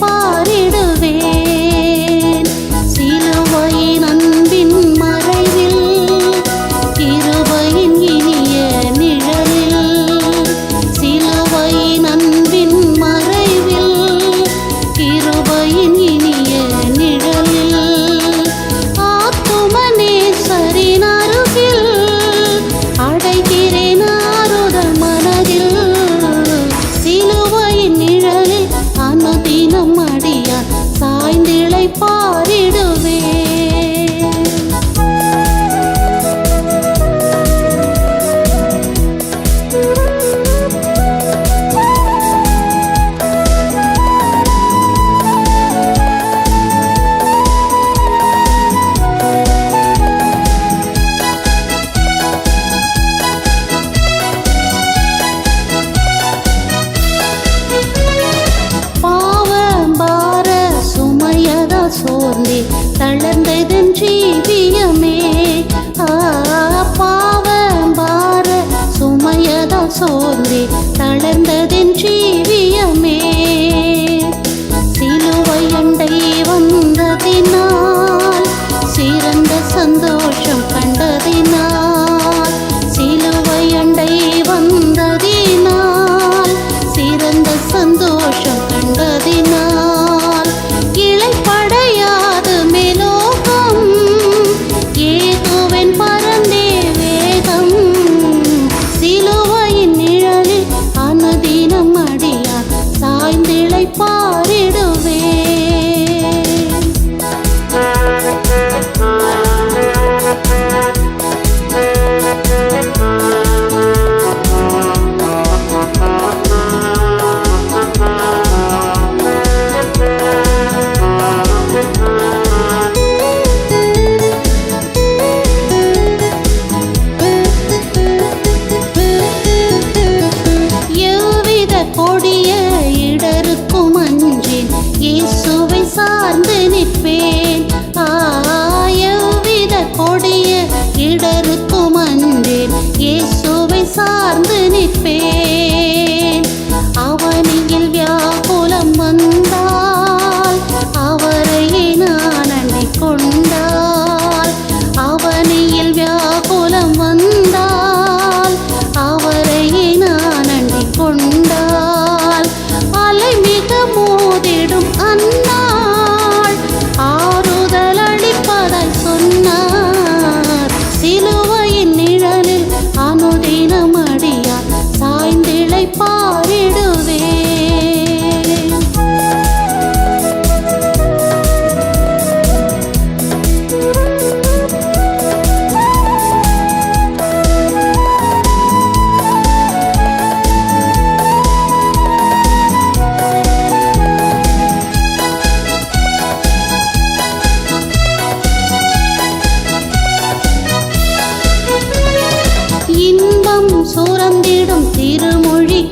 பாரிடும் ஜீவியமே. பாவம் பார சுமையதா சோர்வே தளர்ந்த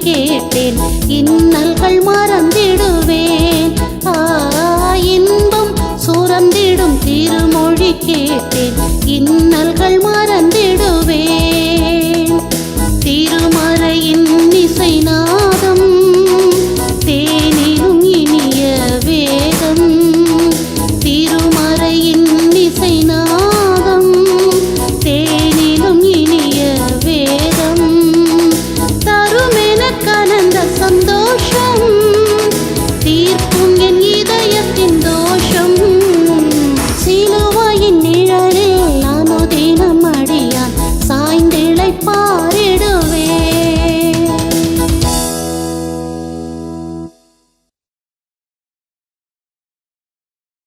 கேட்டேன். இன்னல்கள் மறந்திடுவேன். ஆ இன்பம் சுரந்திடும் திருமொழி கேட்டேன். இன்னல்கள்